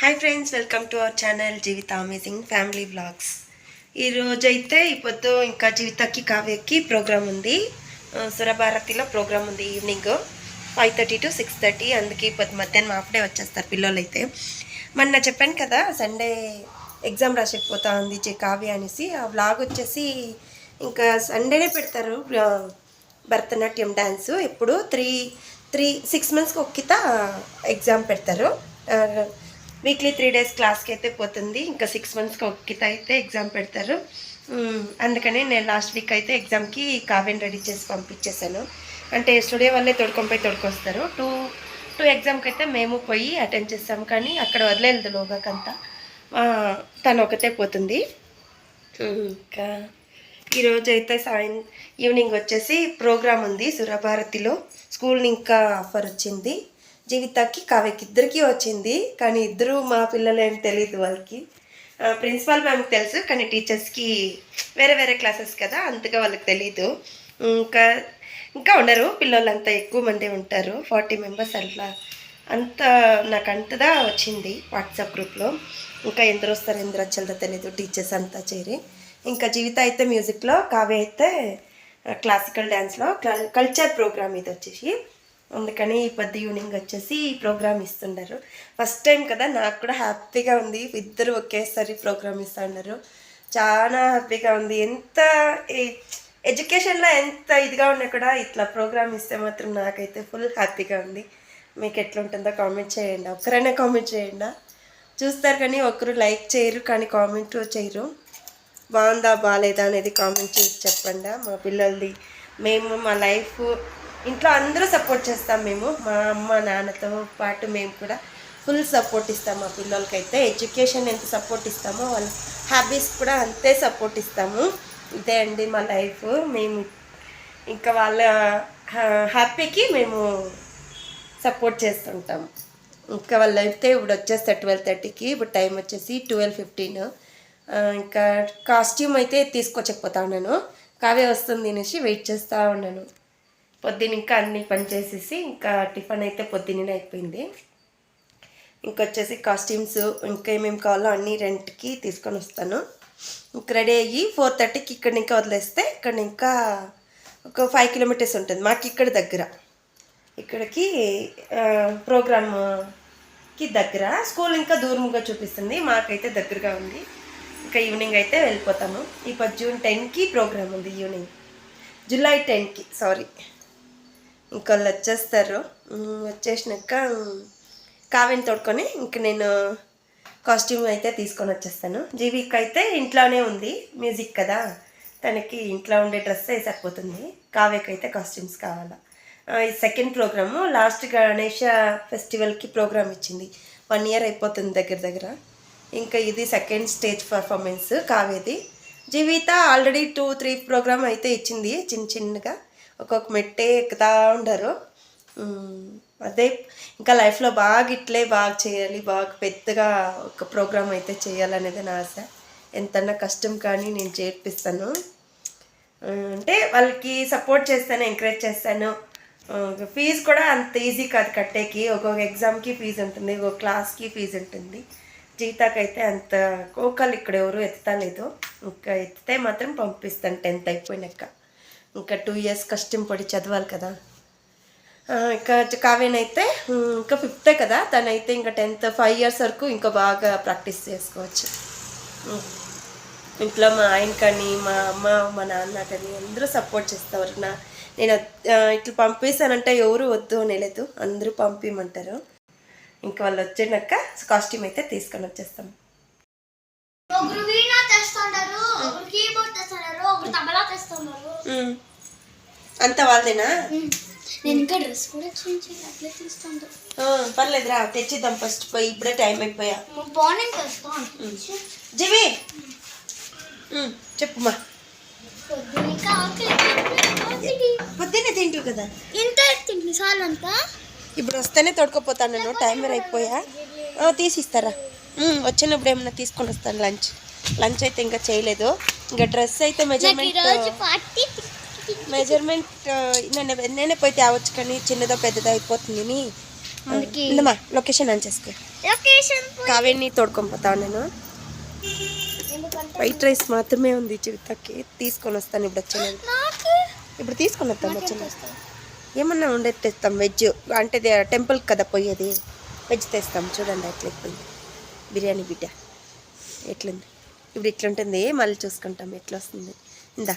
Hi friends welcome to our channel Jeevitha amazing family vlogs ఈరోజైతే ఇప్పుడు ఇంకా జీవితకి కావ్యకి ప్రోగ్రామ్ ఉంది. సురభారతిలో ప్రోగ్రామ్ ఉంది evening five thirty to six thirty అందుకే ఇప్పుడు మధ్యాహ్నం హాఫ్డే వచ్చేస్తారు పిల్లలు అయితే మొన్న చెప్పాను కదా సండే ఎగ్జామ్ రాసేకపోతా ఉంది కావ్య అనేసి. ఆ వ్లాగ్ వచ్చేసి ఇంకా సండేనే పెడతారు భరతనాట్యం డ్యాన్స్ ఎప్పుడు త్రీ త్రీ సిక్స్ మంత్స్కి ఒక్కిత ఎగ్జామ్ పెడతారు. వీక్లీ త్రీ డేస్ క్లాస్కి అయితే పోతుంది. ఇంకా సిక్స్ మంత్స్కి ఒక్కిత అయితే ఎగ్జామ్ పెడతారు. అందుకని నేను లాస్ట్ వీక్ అయితే ఎగ్జామ్కి కావ్యం రెడీ చేసి పంపించేశాను. అంటే స్టూడియో వాళ్ళే తొడుకొని పోయి తొడుకొస్తారు. టూ టూ ఎగ్జామ్కి అయితే మేము పోయి అటెండ్ చేస్తాం. కానీ అక్కడ వదిలేదు లోగాకంతా తను ఒకతే పోతుంది. ఇంకా ఈరోజు అయితే సాయం ఈవినింగ్ వచ్చేసి ప్రోగ్రామ్ ఉంది సురభారతిలో. స్కూల్ ఇంకా ఆఫర్ వచ్చింది. జీవితాకి కావ్యకి ఇద్దరికి వచ్చింది. కానీ ఇద్దరు మా పిల్లలు ఏం తెలియదు వాళ్ళకి ప్రిన్సిపాల్ మ్యామ్కి తెలుసు కానీ టీచర్స్కి వేరే వేరే క్లాసెస్ కదా అంతగా వాళ్ళకి తెలియదు ఇంకా ఇంకా ఉండరు పిల్లలంతా ఎక్కువ మంది ఉంటారు. ఫార్టీ మెంబర్స్ అట్లా. అంత నాకు అంతదా వచ్చింది వాట్సాప్ గ్రూప్లో. ఇంకా ఎందరు వస్తారు ఎందరు వచ్చారో తెలియదు టీచర్స్ అంతా చేరి. ఇంకా జీవిత అయితే మ్యూజిక్లో కావ్య అయితే క్లాసికల్ డ్యాన్స్లో కల్చర్ ప్రోగ్రామ్ ఇది వచ్చేసి. అందుకని ఈ పొద్దు ఈవినింగ్ వచ్చేసి ఈ ప్రోగ్రామ్ ఇస్తున్నారు ఫస్ట్ టైం కదా నాకు కూడా హ్యాపీగా ఉంది. ఇద్దరు ఒకేసారి ప్రోగ్రామ్ ఇస్తున్నారు చాలా హ్యాపీగా ఉంది. ఎంత ఎడ్యుకేషన్లో ఎంత ఇదిగా ఉన్నా కూడా ఇట్లా ప్రోగ్రామ్ ఇస్తే మాత్రం నాకైతే ఫుల్ హ్యాపీగా ఉంది. మీకు ఎట్లుంటుందో కామెంట్ చేయండి. ఒక్కరైనా కామెంట్ చేయండి? చూస్తారు కానీ ఒక్కరు లైక్ చేయరు కానీ కామెంట్ చేయరు. బాగుందా బాగాలేదా అనేది కామెంట్ చేసి చెప్పండి. మా పిల్లలది. మేము మా లైఫ్ ఇంట్లో అందరూ సపోర్ట్ చేస్తాం మేము. మా అమ్మ నాన్నతో పాటు మేము కూడా ఫుల్ సపోర్ట్ ఇస్తాం మా పిల్లలకైతే. ఎడ్యుకేషన్ ఎంత సపోర్ట్ ఇస్తామో వాళ్ళ హ్యాబీస్ కూడా అంతే సపోర్ట్ ఇస్తాము. ఇదే అండి మా లైఫ్ మేము ఇంకా వాళ్ళ హ్యాపీకి మేము సపోర్ట్ చేస్తుంటాం. ఇంకా వాళ్ళు అయితే ఇప్పుడు వచ్చేస్తారు ట్వెల్వ్ థర్టీకి ఇప్పుడు టైం వచ్చేసి ట్వెల్వ్ ఫిఫ్టీన్ ఇంకా కాస్ట్యూమ్ అయితే తీసుకొచ్చకపోతా ఉన్నాను. కావే వస్తుంది అనేసి వెయిట్ చేస్తూ ఉన్నాను. పొద్దున ఇంకా అన్ని పని చేసేసి ఇంకా టిఫిన్ అయితే పొద్దున్నే అయిపోయింది. ఇంకొచ్చేసి కాస్ట్యూమ్స్ ఇంకా ఏమేమి కావాలో అన్నీ రెంట్కి తీసుకొని వస్తాను. ఇంక రెడీ అయ్యి ఫోర్ థర్టీకి ఇక్కడ ఇంకా వదిలేస్తే ఇక్కడ ఇంకా ఒక ఫైవ్ కిలోమీటర్స్ ఉంటుంది. మాకు ఇక్కడ దగ్గర. ఇక్కడికి ప్రోగ్రామ్కి దగ్గర. స్కూల్ ఇంకా దూరంగా చూపిస్తుంది. మాకైతే దగ్గరగా ఉంది. ఇంకా ఈవినింగ్ అయితే వెళ్ళిపోతాము. ఇప్పుడు జూన్ టెన్కి ప్రోగ్రామ్ ఉంది ఈవినింగ్ జూలై టెన్కి సారీ ఇంకొకళ్ళు వచ్చేస్తారు. వచ్చేసినాక ఉమ్, తోడుకొని ఇంక నేను కాస్ట్యూమ్ అయితే తీసుకొని వచ్చేస్తాను. జీవిక్ అయితే ఇంట్లోనే ఉంది. మ్యూజిక్ కదా. తనకి ఇంట్లో ఉండే డ్రెస్ సరిపోతుంది. కావ్యకి అయితే కాస్ట్యూమ్స్ కావాలా ఈ సెకండ్ ప్రోగ్రాము లాస్ట్ గణేష ఫెస్టివల్కి ప్రోగ్రామ్ ఇచ్చింది. వన్ ఇయర్ అయిపోతుంది దగ్గర దగ్గర. ఇంకా ఇది second stage performance కావ్యది. Jeevitha already two three program అయితే ఇచ్చింది చిన్న చిన్నగా. ఒక్కొక్క మెట్టే ఎక్కుతా ఉండరు. అదే ఇంకా లైఫ్లో బాగా ఇట్లే బాగా చేయాలి బాగా పెద్దగా ఒక ప్రోగ్రామ్ అయితే చేయాలనేది నా ఆశ. ఎంతన్నా కష్టం కానీ నేను చేర్పిస్తాను అంటే వాళ్ళకి సపోర్ట్ చేస్తాను ఎంకరేజ్ చేస్తాను. ఫీజు కూడా అంత ఈజీ కాదు కట్టేకి. ఒక్కొక్క ఎగ్జామ్కి ఫీజు ఉంటుంది ఒక్కొక్క క్లాస్కి ఫీజు ఉంటుంది. జీతాకైతే అంత కోకలు ఇక్కడ ఎవరు ఎత్తలేదు. ఇంకా ఎత్తితే మాత్రం పంపిస్తాను టెన్త్ అయిపోయినాక. ఇంకా టూ ఇయర్స్ కష్టం పడి చదవాలి కదా. ఇంకా కావ్యనైతే ఇంకా ఫిఫ్తే కదా తనైతే ఇంకా టెన్త్ ఫైవ్ ఇయర్స్ వరకు ఇంకా బాగా ప్రాక్టీస్ చేసుకోవచ్చు. ఇంట్లో మా ఆయన కానీ మా అమ్మ మా నాన్న కానీ అందరూ సపోర్ట్ చేస్తారు. నా నేను ఇట్లా పంపిస్తానంటే ఎవరు వద్దు అనేలేదు అందరూ పంపించమంటారు ఇంకా వాళ్ళు వచ్చాక కాస్ట్యూమ్ అయితే తీసుకొని వచ్చేస్తాం. అంతా వాళ్ళదేనా? నేను ఇంకా డ్రెస్ కూడా చేంజ్ చేయాలి అట్లే తీస్తాను. తెచ్చిద్దాం ఫస్ట్ పోయి ఇప్పుడే టైం అయిపోయా. మార్నింగ్ తెస్తాను జివి! చెప్పుమా. పొద్దున్నే తింటూ కదా. ఇంత తిండి సార్లు అంతా? ఇప్పుడు వస్తేనే తోడుకోపోతాను నేను టైమర్ అయిపోయా. తీసిస్తారా వచ్చినప్పుడు ఏమన్నా తీసుకొని వస్తాను లంచ్. లంచ్ అయితే ఇంకా చేయలేదు. ఇంకా డ్రెస్ అయితే మెజర్మెంట్ పార్టీ మెజర్మెంట్ నేను నేనే పోయి తేవచ్చు కానీ చిన్నదో పెద్దదో అయిపోతుంది ఇందమ్మా లొకేషన్ ఆన్ చేసుకో. కావేరిని తోడుకొని పోతాను నేను. వైట్ రైస్ మాత్రమే ఉంది జీవితకి తీసుకొని వస్తాను ఇప్పుడు వచ్చిన ఇప్పుడు తీసుకొని వస్తాం వచ్చిన? ఏమన్నా ఉండేది తెస్తాం వెజ్ అంటే టెంపుల్ కదా పోయేది. వెజ్ తెస్తాం. చూడండి ఎట్లా బిర్యానీ బిడ్డ. ఎట్లుంది? ఇప్పుడు ఇట్లుంటుంది మళ్ళీ చూసుకుంటాం ఎట్లా వస్తుంది ఇందా.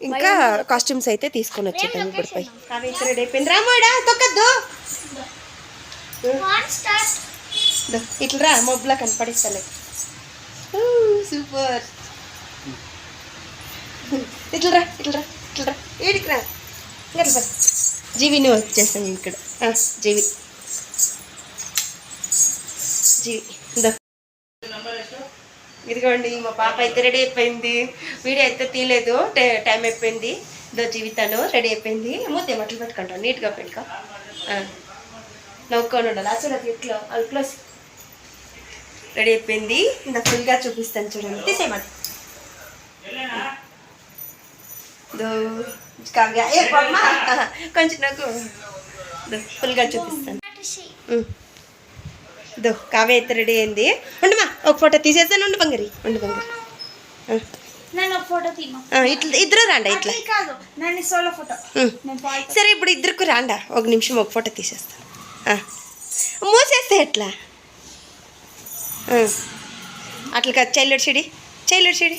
ఇంకా కాస్ట్యూమ్స్ అయితే తీసుకొని వచ్చేద్దాం ఇప్పుడు పోయి. కావేరి రెడీ అయిపోయింది. రామాడా తొక్కద్దు. వన్ స్టార్ట్ దో, ఇట్లా రా మొబ్బలా కనపడిస్తలే. సూపర్. ఇట్లా రా ఇట్లా రా ఇట్లా రా. ఏడికి రా? ఇంకా రా. జీవిని వచ్చేస్తాను ఇక్కడ. జీవి. జీవి దో. ఇదిగోండి మా పాప అయితే రెడీ అయిపోయింది. వీడియో అయితే తీయలేదు టై- అయిపోయింది. ఇదో జీవితాను రెడీ అయిపోయింది. మూతే మట్లు పెట్టుకుంటాం నీట్గా పెట్టుకో. నవ్వుకొని ఉండాలి. ఆ చూడదు ఇట్లా అది క్లోజ్ రెడీ అయిపోయింది. ఇంత ఫుల్గా చూపిస్తాను చూడండి. తీసేయమని కావ్య. ఏ కొంచెం నాకు ఫుల్గా చూపిస్తాను. దో కావ్య అయితే రెడీ అయింది ఉండమా ఒక ఫోటో తీసేస్తాను ఉండు బంగారి ఉండు బంగారి. ఇట్లా ఇద్దరు రాండా ఇట్లా? సరే ఇప్పుడు ఇద్దరికి రాండా? ఒక నిమిషం ఒక ఫోటో తీసేస్తాను. మూసేస్తే ఎట్లా. అట్లా కాదు చైల్డ్ చెడి చైల్డ్ చెడి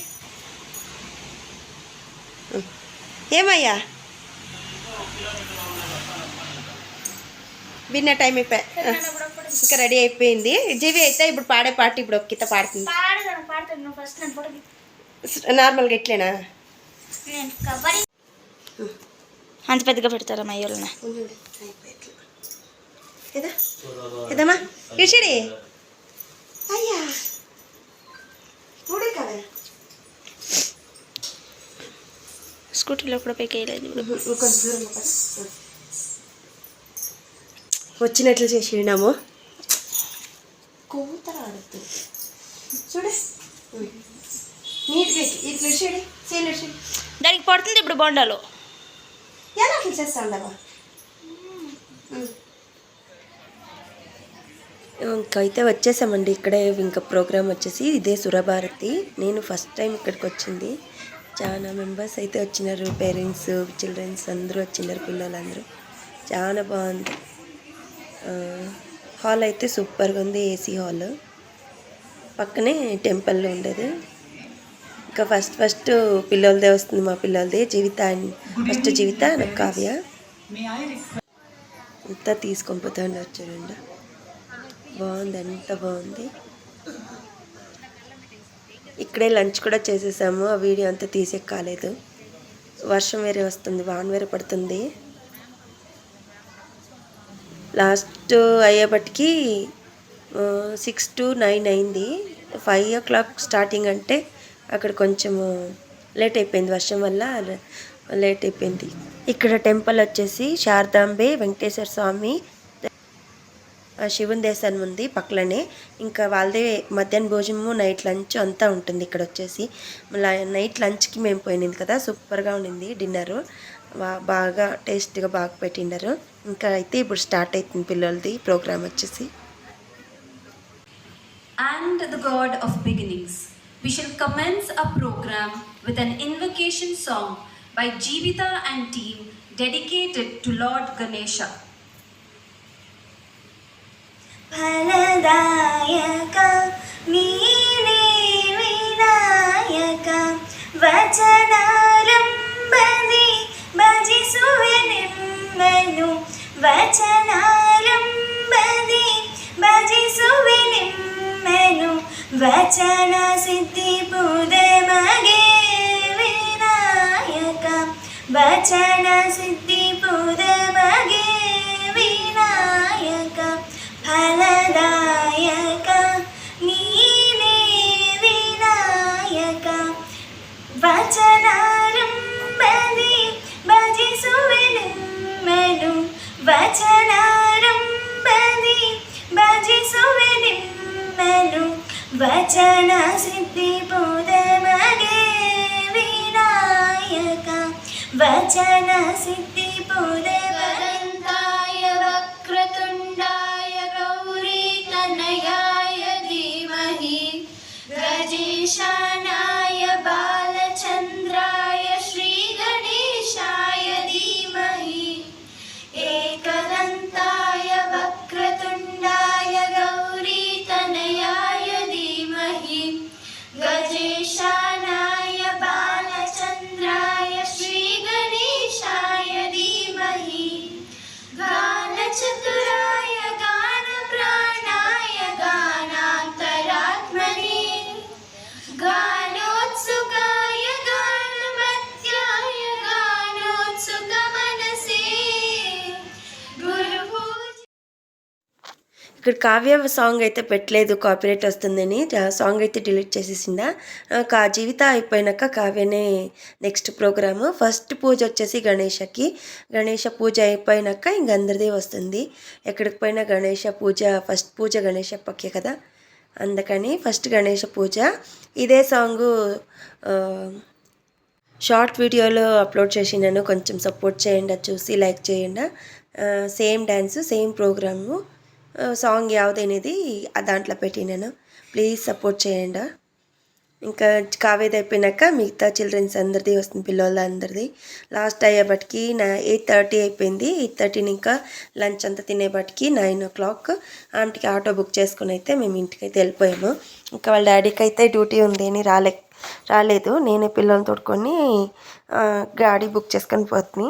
ఏమయ్యా? విన్న టైం అయిపోయా. ఇంకా రెడీ అయిపోయింది. జీవి అయితే ఇప్పుడు పాడే పాట ఇప్పుడు ఒక కిత పాడుతుంది. నార్మల్గా ఎట్లేనా? అంత పెద్దగా పెడతారా మా అయ్యోళ్ళని? ఏదా? ఏదమ్మా? ఇడిచిడి అయ్యా. కదా? స్కూటీలో కూడా పైకి వేయలేదు. ఇప్పుడు వచ్చినట్లు చేసినాము చూడే. నీట్గా ఇట్లా దానికి పడుతుంది ఇప్పుడు బొండాలో. ఎలా ఇంకైతే వచ్చేసామండి. ఇక్కడే ఇంకా ప్రోగ్రామ్ వచ్చేసి ఇదే సురభారతి. నేను ఫస్ట్ టైం ఇక్కడికి వచ్చింది. చాలా మెంబర్స్ అయితే వచ్చినారు. పేరెంట్స్ చిల్డ్రన్స్ అందరూ వచ్చినారు పిల్లలందరూ. చాలా బాగుంది. హాల్ అయితే సూపర్గా ఉంది ఏసీ హాల్. పక్కనే టెంపుల్లో ఉండేది. ఇంకా ఫస్ట్ ఫస్ట్ పిల్లలదే వస్తుంది మా పిల్లలదే జీవిత ఫస్ట్ జీవిత నాకు కావ్య. అంతా తీసుకొని పోతాండి చూడండి బాగుంది ఎంత బాగుంది. ఇక్కడే లంచ్ కూడా చేసేసాము ఆ వీడియో అంతా తీసే కాలేదు వర్షం వేరే వస్తుంది వాన వేరే పడుతుంది. లాస్ట్ అయ్యేపటికి సిక్స్ టు నైన్ అయింది. ఫైవ్ ఓ క్లాక్ స్టార్టింగ్ అంటే అక్కడ కొంచెము లేట్ అయిపోయింది వర్షం వల్ల లేట్ అయిపోయింది. ఇక్కడ టెంపుల్ వచ్చేసి శారదాంబే వెంకటేశ్వర స్వామి శివుని దేశాన్ని ఉంది పక్కలనే. ఇంకా వాళ్ళదే మధ్యాహ్న భోజనము నైట్ లంచ్ అంతా ఉంటుంది ఇక్కడ వచ్చేసి. నైట్ లంచ్కి మేము పోయినది కదా సూపర్గా ఉండింది డిన్నరు బాగా టేస్ట్గా బాగా పెట్టిండారు. ఇంకా అయితే ఇప్పుడు స్టార్ట్ అవుతుంది పిల్లలది ప్రోగ్రామ్ వచ్చేసి And the God of beginnings, we shall commence a program with an invocation song by Jeevita and team dedicated to Lord Ganesha. ఫలదాయక నీనే వినాయక వచనారంభది భజిసువెనెమ్మను ವಚನಾರಂಭದಿ ಭಜಿಸುವೆನೆಮ್ಮನು ವಚನ ಸಿದ್ಧಿ ಪುದೆ ಮಗೆ ವಿನಾಯಕ ವಚನ ಸಿದ್ಧಿ ಪುದೆ ಮಗೆ ವಿನಾಯಕ ಫಲದಾಯಕ ನೀನೇ ವಿನಾಯಕ ವಚನಾರಂಭದಿ ವಚನಾರಂಭದಿ ಭಜಿಸುವೆನೆಮ್ಮನು ವಚನ ಸಿದ್ಧಿ ಪುದ ಮಗೆ ವಿನಾಯಕ ವಚನ ಸಿದ್ಧಿ ಪುದ ఇక్కడ కావ్య సాంగ్ అయితే పెట్టలేదు కాపీరైట్ వస్తుందని. ఆ సాంగ్ అయితే డిలీట్ చేసేసిందా. కా జీవిత అయిపోయినాక కావ్యనే నెక్స్ట్ ప్రోగ్రాము. ఫస్ట్ పూజ వచ్చేసి గణేషకి గణేష పూజ అయిపోయినాక ఇంకందరిదే వస్తుంది. ఎక్కడికి పోయినా గణేష పూజ ఫస్ట్ పూజ గణేషప్పకే కదా. అందుకని ఫస్ట్ గణేష పూజ. ఇదే సాంగు షార్ట్ వీడియోలో అప్లోడ్ చేసినాను కొంచెం సపోర్ట్ చేయండి చూసి లైక్ చేయండి. Same dance same program. Song యావదనేది దాంట్లో పెట్టినాను ప్లీజ్ సపోర్ట్ చేయండి. ఇంకా కావేది అయిపోయినాక మిగతా చిల్డ్రన్స్ అందరిది వస్తుంది పిల్లల అందరిది లాస్ట్ అయ్యేపటికి నా ఎయిట్ థర్టీ అయిపోయింది. ఎయిట్ థర్టీని ఇంకా లంచ్ అంతా తినేపటికి నైన్ ఓ క్లాక్ ఆంటీకి ఆటో బుక్ చేసుకుని అయితే మేము ఇంటికి అయితే వెళ్ళిపోయాము. ఇంకా వాళ్ళ డాడీకి అయితే డ్యూటీ ఉంది అని రాలే రాలేదు. నేనే పిల్లల్ని తోడుకొని గాడి బుక్ చేసుకొని పోతుంది.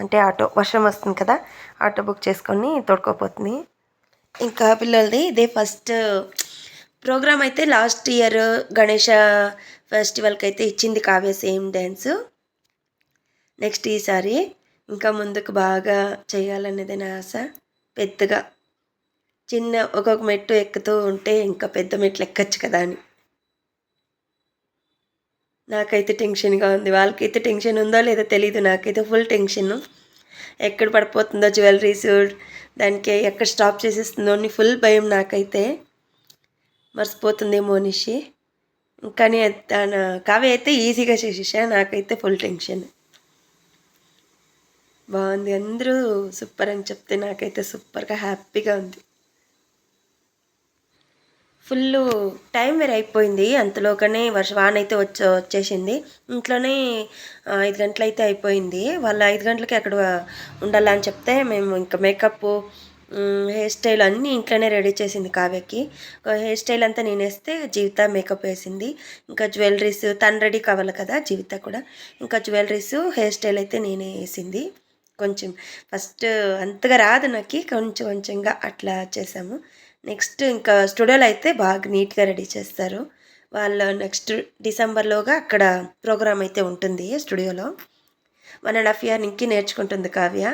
అంటే ఆటో వర్షం వస్తుంది కదా ఆటో బుక్ చేసుకొని తోడుకోపోతుంది ఇంకా పిల్లలది ఇదే ఫస్ట్ ప్రోగ్రామ్ అయితే లాస్ట్ ఇయర్ గణేష ఫెస్టివల్కి అయితే ఇచ్చింది కావ్య సేమ్ డ్యాన్స్. నెక్స్ట్ ఈసారి ఇంకా ముందుకు బాగా చేయాలనేది నా ఆశ. పెద్దగా చిన్న ఒక్కొక్క మెట్టు ఎక్కుతూ ఉంటే ఇంకా పెద్ద మెట్లు ఎక్కచ్చు కదా అని. నాకైతే టెన్షన్గా ఉంది. వాళ్ళకైతే టెన్షన్ ఉందో లేదో తెలియదు నాకైతే ఫుల్ టెన్షన్. ఎక్కడ పడిపోతుందో జ్యువెలరీస్ దానికి ఎక్కడ స్టాప్ చేసేస్తుందో అని ఫుల్ భయం నాకైతే. మర్చిపోతుందేమో అనేసి. కానీ తన కావ్య అయితే ఈజీగా చేసేసా నాకైతే ఫుల్ టెన్షన్. బాగుంది అందరూ సూపర్ అని చెప్తే నాకైతే సూపర్గా హ్యాపీగా ఉంది. ఫుల్ టైం వేరే అయిపోయింది. అంతలోగానే వర్ష వాన అయితే వచ్చి వచ్చేసింది. ఇంట్లోనే ఐదు గంటలు అయితే అయిపోయింది. వాళ్ళు ఐదు గంటలకి అక్కడ ఉండాలని చెప్తే మేము ఇంకా మేకప్ హెయిర్ స్టైల్ అన్నీ ఇంట్లోనే రెడీ చేసింది కావ్యకి. హెయిర్ స్టైల్ అంతా నేను వేస్తే జీవిత మేకప్ వేసింది. ఇంకా జ్యువెలరీస్ తను రెడీ కావాలి కదా జీవిత కూడా. ఇంకా జ్యువెలరీస్ హెయిర్ స్టైల్ అయితే నేనే వేసింది. కొంచెం ఫస్ట్ అంతగా రాదు నాకు కొంచెం కొంచెంగా అట్లా చేసాము. నెక్స్ట్ ఇంకా స్టూడియోలో అయితే బాగా నీట్గా రెడీ చేస్తారు. వాళ్ళు నెక్స్ట్ డిసెంబర్లోగా అక్కడ ప్రోగ్రామ్ అయితే ఉంటుంది స్టూడియోలో. వన్ అండ్ హాఫ్ ఇయర్ ఇంకే నేర్చుకుంటుంది కావ్య.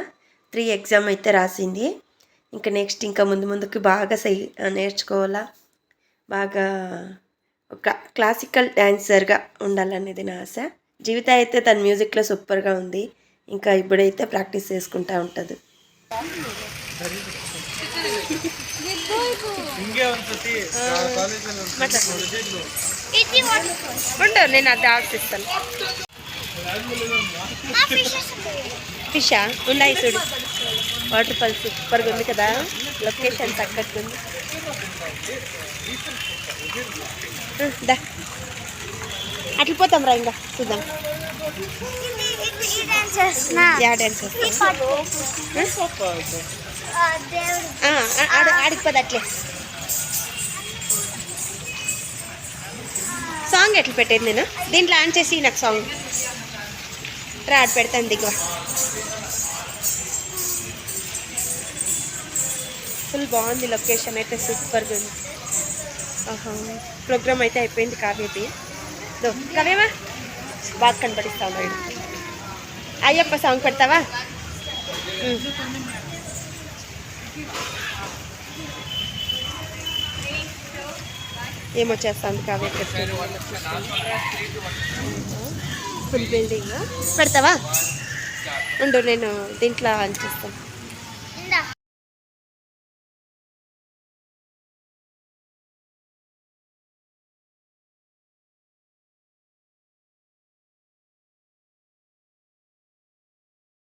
త్రీ ఎగ్జామ్ అయితే రాసింది. ఇంకా నెక్స్ట్ ఇంకా ముందు ముందుకు బాగా సై నేర్చుకోవాలా? బాగా ఒక క్లాసికల్ డ్యాన్సర్గా ఉండాలనేది నా ఆశ. జీవిత అయితే తన మ్యూజిక్లో సూపర్గా ఉంది. ఇంకా ఇప్పుడైతే ప్రాక్టీస్ చేసుకుంటా ఉంటుంది. ఉండు నేను అది ఆడిస్తాను ఆ ఫిషెస్ ఫిషా? ఉన్నాయి చూడు. వాటర్ ఫాల్స్ సూపర్గా ఉంది కదా. లొకేషన్ తగ్గట్టుంది దా. అట్లా పోతాం రా ఇంకా. చూద్దాం. ఈ డాన్స్ చేస్తున్నా యా డాన్స్ ఈ ఆడికి ఆ, ఆడిపోదు అట్లే. సాంగ్ ఎట్లా పెట్టేది నేను? దీంట్లో ఆన్ చేసి నాకు సాంగ్. రా ఆడ పెడతాను దిగువ ఫుల్ బాగుంది లొకేషన్ అయితే సూపర్గా ఉంది. ఆహా ప్రోగ్రామ్ అయితే అయిపోయింది కావ్యది. దో కావ్యమా? బాగా కనపడిస్తా అయ్యప్ప సాంగ్ పెడతావా? ఉమ్. ఏమో చేస్తాను కావ్య ఫుల్ బిల్డింగ్? పెడతావా? ఉండు నేను దీంట్లో ఆన్ చేస్తాను.